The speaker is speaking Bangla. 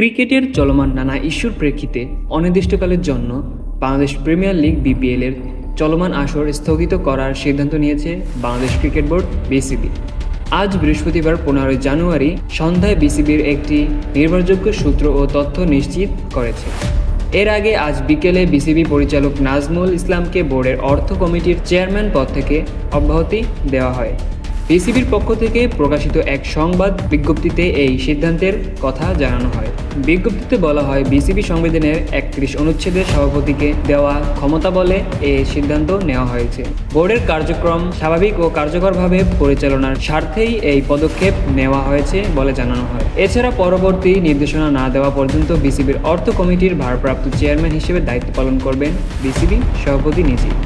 ক্রিকেটের চলমান নানা ইস্যুর প্রেক্ষিতে অনির্দিষ্টকালের জন্য বাংলাদেশ প্রিমিয়ার লিগ বিপিএল এর চলমান আসর স্থগিত করার সিদ্ধান্ত নিয়েছে বাংলাদেশ ক্রিকেট বোর্ড বিসিবি। আজ বৃহস্পতিবার পনেরোই জানুয়ারি সন্ধ্যায় বিসিবির একটি নির্ভরযোগ্য সূত্র ও তথ্য নিশ্চিত করেছে। এর আগে আজ বিকেলে বিসিবি পরিচালক নাজমুল ইসলামকে বোর্ডের অর্থ কমিটির চেয়ারম্যান পদ থেকে অব্যাহতি দেওয়া হয়। বিসিবির পক্ষ থেকে প্রকাশিত এক সংবাদ বিজ্ঞপ্তিতে এই সিদ্ধান্তের কথা জানানো হয়। বিজ্ঞপ্তিতে বলা হয়, বিসিবি সংবিধানের একত্রিশ অনুচ্ছেদের সভাপতিকে দেওয়া ক্ষমতা বলে এ সিদ্ধান্ত নেওয়া হয়েছে। বোর্ডের কার্যক্রম স্বাভাবিক ও কার্যকরভাবে পরিচালনার স্বার্থেই এই পদক্ষেপ নেওয়া হয়েছে বলে জানানো হয়। এছাড়া পরবর্তী নির্দেশনা না দেওয়া পর্যন্ত বিসিবির অর্থ কমিটির ভারপ্রাপ্ত চেয়ারম্যান হিসেবে দায়িত্ব পালন করবেন বিসিবি সভাপতি নিজেই।